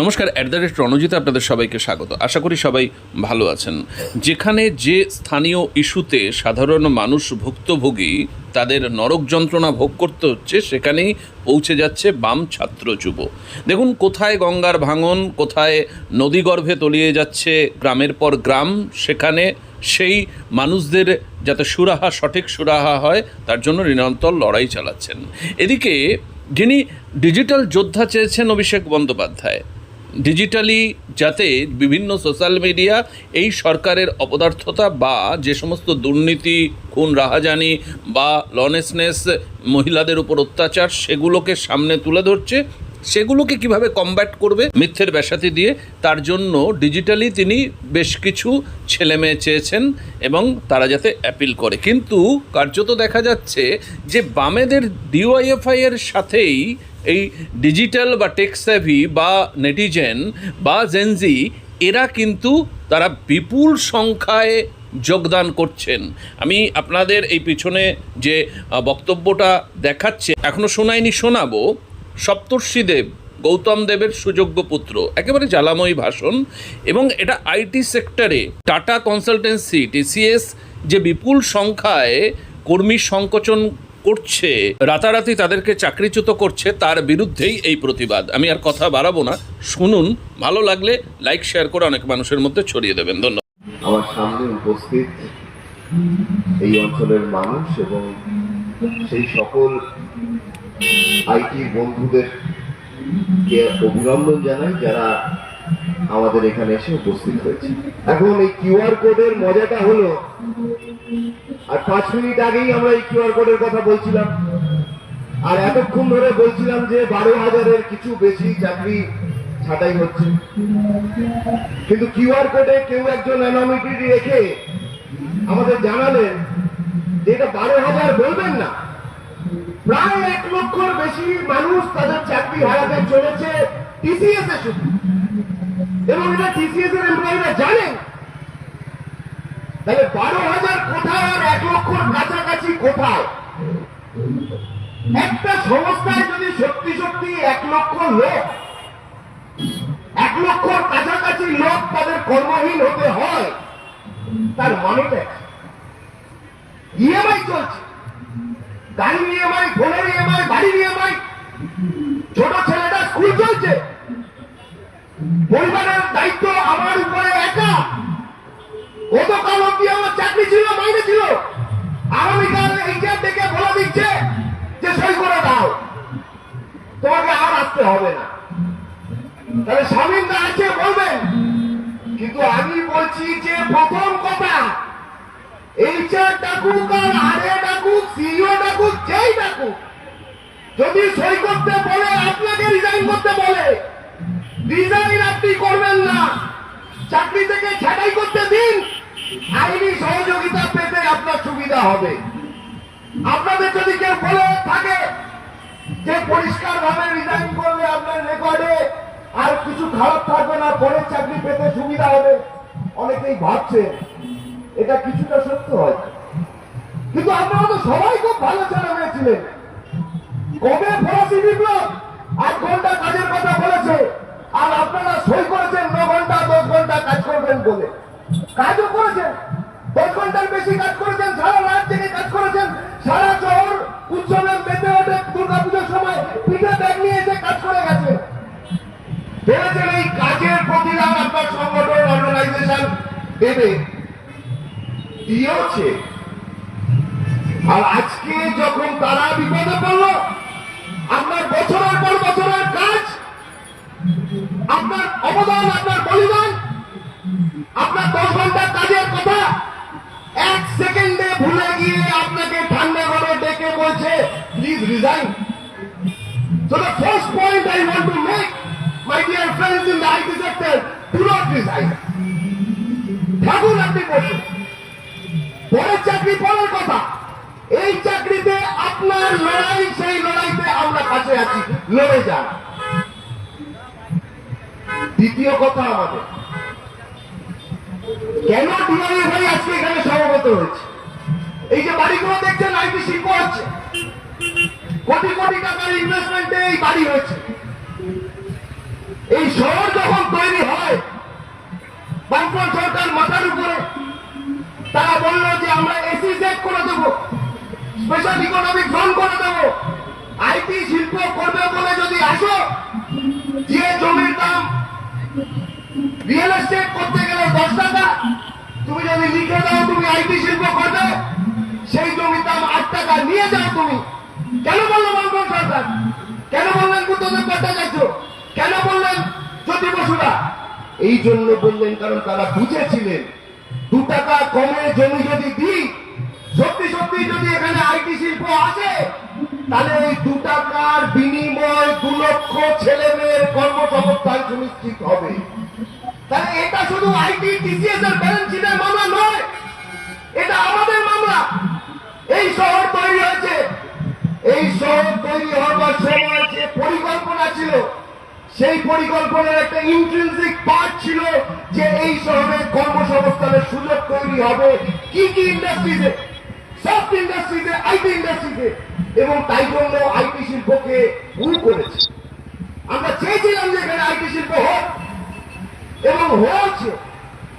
নমস্কার at the rate রণজিতে আপনাদের সবাইকে স্বাগত। আশা করি সবাই ভালো আছেন। যেখানে যে স্থানীয় ইস্যুতে সাধারণ মানুষ ভুক্তভোগী, তাদের নরক যন্ত্রণা ভোগ করতে হচ্ছে, সেখানেই পৌঁছে যাচ্ছে বাম ছাত্র যুব। দেখুন, কোথায় গঙ্গার ভাঙন, কোথায় নদীগর্ভে তলিয়ে যাচ্ছে গ্রামের পর গ্রাম, সেখানে সেই মানুষদের যাতে সুরাহা, সঠিক সুরাহা হয়, তার জন্য নিরন্তর লড়াই চালাচ্ছেন। এদিকে যিনি ডিজিটাল যোদ্ধা চেয়েছেন অভিষেক বন্দ্যোপাধ্যায় ডিজিটালি যাতে বিভিন্ন সোশ্যাল মিডিয়া এই সরকারের অপদার্থতা বা যে সমস্ত দুর্নীতি, খুন, রাহাজানি বা লনেসনেস মহিলাদের উপর অত্যাচার, সেগুলোকে সামনে তুলে ধরছে। সেগুলোকে কীভাবে কমব্যাট করবে মিথ্যের ব্যাসাতি দিয়ে, তার জন্য ডিজিটালি তিনি বেশ কিছু ছেলে মেয়ে চেয়েছেন এবং তারা যাতে অ্যাপিল করে। কিন্তু কার্যত দেখা যাচ্ছে যে বামেদের ডিওয়াইএফআই এর সাথেই এই ডিজিটাল বা টেক্সাভি বা নেটিজেন বা জেনজি এরা কিন্তু তারা বিপুল সংখ্যায় যোগদান করছেন। আমি আপনাদের এই পিছনে যে বক্তব্যটা দেখাচ্ছে এখনও শোনায়নি শোনাবো। সপ্তর্ষি দেব, গৌতম দেবের সুযোগ্য পুত্র। একেবারে জ্বালাময়ী ভাষণ। এবং এটা আইটি সেক্টরে, টাটা কনসালটেন্সি টিসিএস যে বিপুল সংখ্যায় কর্মী সংকোচন করছে, রাতারাতি তাদেরকে চাকরিচ্যুত করছে, তার বিরুদ্ধেই এই প্রতিবাদ। আমি আর কথা বাড়াবো না। শুনুন, ভালো লাগলে লাইক, শেয়ার করে অনেক মানুষের মধ্যে ছড়িয়ে দেবেন। ধন্যবাদ। আমার সামনে উপস্থিত এই অঞ্চলের মানুষ এবং সেই সকল আইটি বন্ধুদের অভিনন্দন জানাই যারা আমাদের এখানে এসে উপস্থিত হয়েছে। এখন এই কিউআর কোডের মজাটা হলো, আর পাঁচ মিনিট আগেই আমরা এই কিউআর কোডের কথা বলছিলাম। আর এতক্ষণ ধরে বলছিলাম যে বারো হাজারের কিছু বেশি চাকরি ছাটাই হচ্ছে। কিন্তু কিউআর কোডে কেউ একজন অ্যানোমিটি রেখে আমাদের জানালেন যে এটা বারো হাজার বলবেন না। প্রায় এক লক্ষর বেশি মানুষ তাদের চাকরি হারাতে চলেছে টিসিএস এ শুধু। এবং এটা টিসিএস এর এমপ্লয়িরা জানেন তাহলে বারো হাজার কোথায় আর এক লক্ষর কাছাকাছি কোথায় একটা সংস্থায় যদি সত্যি সত্যি এক লক্ষ লোক, এক লক্ষর কাছাকাছি লোক তাদের কর্মহীন হতে হয়, তার মানেটা ইএমআই চলছে। গাড়ির ইএমআই ফোনের ইএমআই বাড়ির ইএমআই ছোট ছেলেটা স্কুল চলছে। পরিবারের দায়িত্ব আমার উপরে একা। গতকাল অব্দি আমার চাকরি ছিল মাইনে ছিল। আগামীকাল এইচআর থেকে বলে দিচ্ছে যে সই করে দাও। তোমাকে আর আসতে হবে না। তাহলে স্বামীরা আছে বলবেন, কিন্তু আমি বলছি যে প্রথম কথা এইচআর ডাকুক আর আরে ডাকুক, সিইও ডাকুক, যেই ডাকুক। যদি সই করতে বলে, আপনাকে রিজাইন করতে বলে রিজাইন আপনি করবেন না। চাকরি থেকে ছাঁটাই করতে দিন, আইনি সহযোগিতা পেতে আপনার সুবিধা হবে। আপনাদের যদি কেউ বলে, থাকে, যে পরিষ্কার ভাবে রিজাইন করলে আপনার রেকর্ডে আর কিছু খারাপ থাকবে না পরের চাকরি পেতে সুবিধা হবে। অনেকেই ভাবছে এটা কিছুটা সত্য হয়। কিন্তু আপনারা তো সবাই খুব ভালো ছেলে মেয়ে ছিলেন কবে ফরাসি বিপ্লব? আট ঘণ্টা কাজের কথা বলেছে। আর আপনারা সই করেছেন ন ঘণ্টা, দশ ঘণ্টা কাজ করবেন বলে। কাজও করেছেন। দশ ঘণ্টার বেশি কাজ করেছেন, সারা রাত জেগে কাজ করেছেন। সারা শহর উৎসবের মেতে ওঠে দুর্গা পুজোর সময়। পিঠে ব্যাগ নিয়ে এসে কাজ করে গেছে। ভেবেছেন এই কাজের প্রতিদান আপনার সংগঠন অর্গানাইজেশন দেবে? দিয়েছে আর আজকে যখন তারা বিপদে পড়ল আপনার বছরের পর বছরের কাজ আপনার অবদান আপনার বলিদান আপনার দশ ঘণ্টার কাজের কথা এক সেকেন্ডে ভুলে গিয়ে আপনাকে ঠান্ডা ঘরে ডেকে বলছে please resign So the first point I want to make, my dear friends in the IT sector, do not resign. থাকুন আপনি বসে পরের চাকরি, পরের কথা। এই চাকরিতে আপনার লড়াই, সেই লড়াইতে আমরা কাছে আছি। লড়ে যান। দ্বিতীয় কথা আমাদের। কেন ডিআই ভাই আজকে এখানে সমবেত হয়েছে? এই যে বাড়িগুলো দেখছেন, আইটি শিল্প আছে কোটি কোটি টাকার ইনভেস্টমেন্টে এই বাড়ি হয়েছে। এই শহর যখন তৈরি হয়, বামফ্রন্ট সরকার মাথার উপরে তারা বলল যে আমরা এসি সেট করে দেবো। স্পেশাল ইকোনমিক জোন করে দেবো। আইটি শিল্প করবে বলে যদি আসো, যে জমির দাম রিয়েল এস্টেট করতে গেলে দশ টাকা, তুমি যদি লিখে দাও তুমি আইটি শিল্প করবে, সেই জমির দাম আট টাকা নিয়ে যাও তুমি। কেন বলল মনমোহন সরকার? কেন বললেন বুদ্ধদেব ভট্টাচার্য? কেন বললেন জ্যোতি বসুরা এই জন্য বললেন কারণ তারা বুঝেছিলেন। দু টাকা কমে জমি যদি দিই, সত্যি সত্যি যদি এখানে আইটি শিল্প আসে তাহলে এই দু টাকার বিনিময় দু লক্ষ ছেলে মেয়ের কর্মসংস্থান সুনিশ্চিত হবে। তাহলে এটা শুধু আইটি, টিসিএস এর ব্যালেন্স শিটের মামলা নয়, এটা আমাদের মামলা। এই শহর তৈরি হয়েছে। এই শহর তৈরি হওয়ার সময় যে পরিকল্পনা ছিল, সেই পরিকল্পনার একটা ইন্ট্রেন্সিক তৈরি হবে, কি কি ইন্ডাস্ট্রিতে সফট ইন্ডাস্ট্রিতে আইটি ইন্ডাস্ট্রিতে এবং তাই জন্য আইটি শিল্পকে ভুল করেছে। আমরা চেয়েছিলাম যে এখানে আইটি শিল্প হোক, এবং হয়েছে।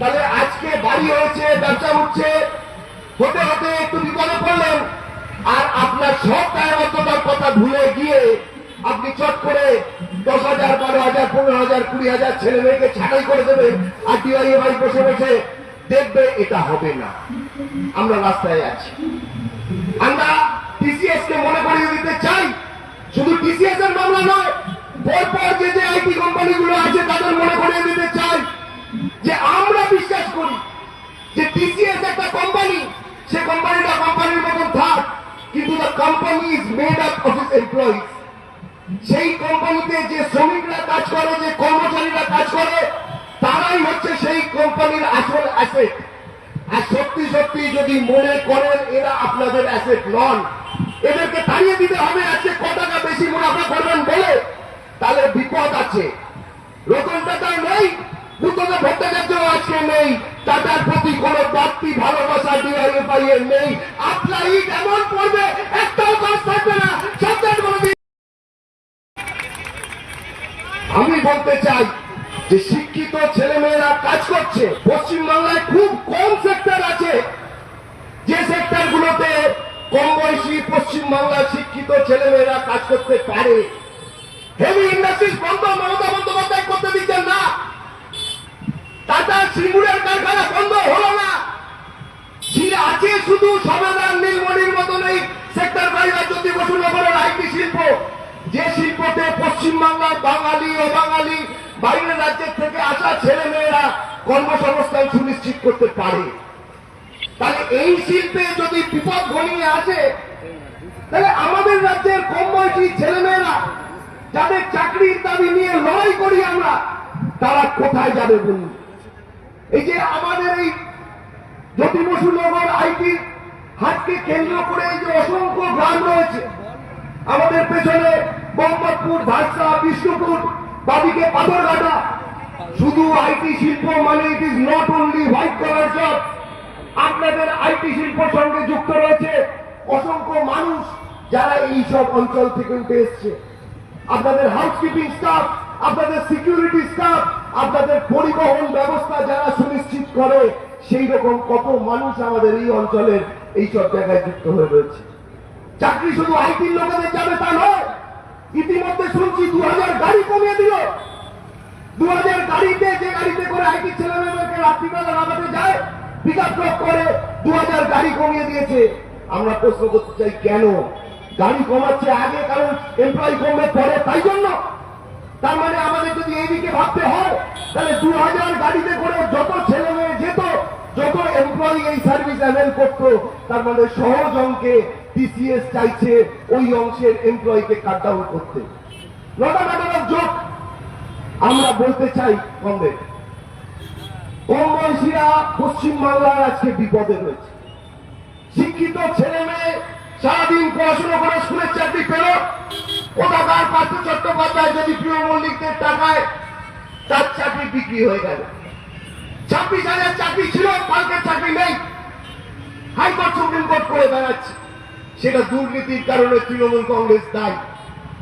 তাহলে আজকে বাড়ি হয়েছে, ব্যবসা উঠছে, হতে হতে একটু বিপদে পড়লেন, আর আপনার সব দায়বদ্ধতার কথা ভুলে গিয়ে আপনি চট করে দশ হাজার, বারো হাজার, পনেরো হাজার, কুড়ি হাজার ছেলে মেয়েকে ছাঁটাই করে দেবেন, আর ডিআইএ বসে বসে দেখবে এটা হবে না। আমরা রাস্তায় আছি। আমরা টিসিএস কে মনে করিয়ে দিতে চাই। শুধু টিসিএস এর মামলা নয় পরপর যে যে আইটি কোম্পানিগুলো আছে তাদের মনে করিয়ে দিতে চাই। যে আমরা বিশ্বাস করি যে টিসিএস একটা কোম্পানি, সে কোম্পানিটা কোম্পানির মতন থাক, কিন্তু the company is made up of its employees সেই কোম্পানিতে যে শ্রমিকরা কাজ করে, যে কর্মচারীরা কাজ করে তারাই হচ্ছে সেই কোম্পানির আসল অ্যাসেট আর সত্যি সত্যি যদি মনে করেন, এরা আপনাদের অ্যাসেট নন। এদেরকে তাড়িয়ে দিতে হবে, আজকে ক টাকা বেশি মুনাফা করবেন বলে। তাহলে বিপদ আছে। রতন টাটা নেই বুদ্ধদেব ভট্টাচার্য আজকে নেই টাটার প্রতি কোন বাড়তি ভালোবাসা ডিআইএফআই এর নেই। আপনার ইট এমন পড়বে, একটাও কাজ থাকবে না, সাবধান আমি বলতে চাই যে করছে পশ্চিমবাংলায় খুব কম সেক্টর আছে। যে সেক্টর গুলোতে কম বয়সী পশ্চিমবাংলার শিক্ষিত ছেলেমেয়েরা কাজ করতে পারে। হেভি ইন্ডাস্ট্রিজ বন্ধ, মমতা বন্দ্যোপাধ্যায় করতে দিচ্ছেন না। টাটা সিঙ্গুরের কারখানা বন্ধ হলো না। আছে শুধু সমাধান নীলমণির মতন এই সেক্টর বাইরা জ্যোতি বসুনগরের আইটি শিল্প। যে শিল্পতে পশ্চিমবাংলার বাঙালি ও বাঙালি বাইরের রাজ্যের থেকে আসা ছেলে মেয়েরা কর্মসংস্থান সুনিশ্চিত করতে পারে। তাহলে এই শিল্পে যদি বিপদ ঘনিয়ে আসে, তাহলে আমাদের রাজ্যের কম বয়সী ছেলেমেয়েরা যাদের চাকরির দাবি নিয়ে লড়াই করি আমরা, তারা কোথায় যাবে বলুন? এই যে আমাদের এই জ্যোতি বসুনগর আইটি হাটকে কেন্দ্র করে এই যে অসংখ্য গ্রাম রয়েছে, আমাদের পেছনে মোহাম্মদপুর ভারসা বিষ্ণুপুর, বাদিকে পাথরঘাটা শুধু আইটি শিল্প মানে it is not only white collar job আপনাদের আইটি শিল্পের সঙ্গে যুক্ত রয়েছে অসংখ্য মানুষ যারা এই সব অঞ্চল থেকে উঠে এসছে। আপনাদের হাউসকিপিং স্টাফ আপনাদের সিকিউরিটি স্টাফ আপনাদের পরিবহন ব্যবস্থা যারা সুনিশ্চিত করে, সেই রকম কত মানুষ আমাদের এই অঞ্চলের এই সব জায়গায় যুক্ত হয়ে রয়েছে। চাকরি শুধু আইটির লোকেদের যাবে তা নয়, ইতিমধ্যে শুনছি দু হাজার গাড়ি কমিয়ে দিল। দু হাজার গাড়িতে যে গাড়িতে করে আইটি ছেলেমেয়েদেরকে রাত্রিবেলা নামাতে যায় পিক করে দু হাজার গাড়ি কমিয়ে দিয়েছে। আমরা প্রশ্ন করতে চাই, কেন? গাড়ি কমাচ্ছে আগে, কারণ এমপ্লয়ি কমবে পরে, তাই জন্য। তার মানে আমাদের যদি এইদিকে ভাবতে হয়, তাহলে দু হাজার গাড়িতে করে যত ছেলে মেয়ে যেত, যত এমপ্লয়ি এই সার্ভিস অ্যাভেল করতো, তার মানে সহজ অঙ্কে টিসিএস চাইছে ওই অংশের এমপ্লয়িকে কাট ডাউন করতে। নটা কাটানোর যোগ আমরা বলতে চাই কমবে কম বয়সীরা পশ্চিমবাংলার আজকে বিপদে রয়েছে। শিক্ষিত ছেলে মেয়ে সারাদিন পড়াশোনা করে স্কুলের চাকরি পেল। কোথাকার পার্থ চট্টোপাধ্যায় যদি প্রিয় মল্লিকদের টাকায়, তার চাকরি বিক্রি হয়ে গেল। ছাব্বিশ হাজার চাকরি ছিল কালকের চাকরি নেই। হাইকোর্ট সুপ্রিম কোর্ট করে বেড়াচ্ছে। সেটা দুর্নীতির কারণে তৃণমূল কংগ্রেস দায়ী।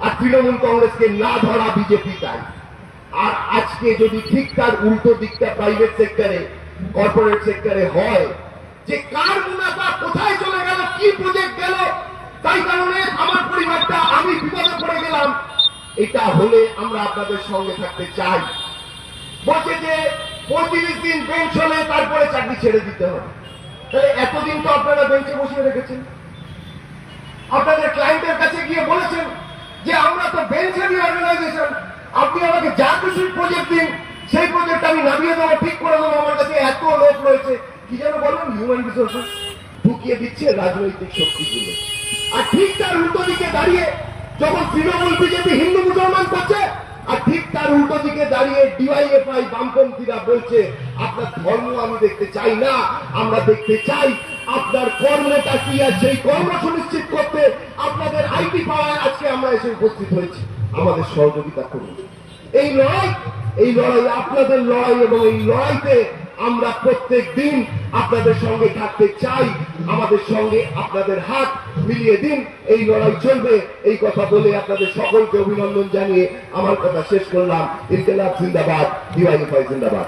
আর তৃণমূল কংগ্রেসকে না ধরা বিজেপি দায়ী। আর আজকে যদি ঠিক তার উল্টো দিকটা প্রাইভেট সেক্টরে কর্পোরেট সেক্টরে হয়, যে কার মুনাফা কোথায় চলে গেল, কি প্রজেক্ট গেল, তাই কারণে আমার পরিবারটা আমি বিপদে পড়ে গেলাম। এটা হলে আমরা আপনাদের সঙ্গে থাকতে চাই। বলছে যে পঁয়ত্রিশ দিন বেঞ্চ হলে তারপরে চাকরি ছেড়ে দিতে হবে। তাহলে এতদিন তো আপনারা বেঞ্চে বসিয়ে রেখেছেন। আপনাদের ক্লায়েন্টের কাছে গিয়ে বলেছেন যে আমরা তো বেঞ্চেরই অর্গানাইজেশন আপনি আমাকে যা কিছু প্রজেক্ট দিন, সেই প্রজেক্ট আমি নামিয়ে দেবো, ঠিক করে দেবো। আমার কাছে এত লোক রয়েছে। কি যেন বলুন হিউম্যান রিসোর্সেস ঢুকিয়ে দিচ্ছে রাজনৈতিক শক্তিগুলো। আর ঠিক তার উল্টো দিকে দাঁড়িয়ে যখন তৃণমূল বিজেপি হিন্দু মুসলমান করছে, আর ঠিক তার উল্টো দিকে দাঁড়িয়ে ডিওয়াইএফআই বামপন্থীরা বলছে, আপনার ধর্ম আমি দেখতে চাই না, আমরা দেখতে চাই আপনার কর্মটা কি আর সেই কর্ম সুনিশ্চিত করতে আপনাদের আইটি পাওয়ায় আজকে আমরা এসে উপস্থিত হয়েছি। আমাদের সহযোগিতা করুন। এই লড়াই এই লড়াই আপনাদের লড়াই এবং এই লড়াইতে আমরা প্রত্যেক দিন আপনাদের সঙ্গে থাকতে চাই, আমাদের সঙ্গে আপনাদের হাত মিলিয়ে দিন, এই লড়াই চলবে। এই কথা বলে আপনাদের সকলকে অভিনন্দন জানিয়ে আমার কথা শেষ করলাম। ইনকেলাব জিন্দাবাদ ডিওয়াইএফআই জিন্দাবাদ।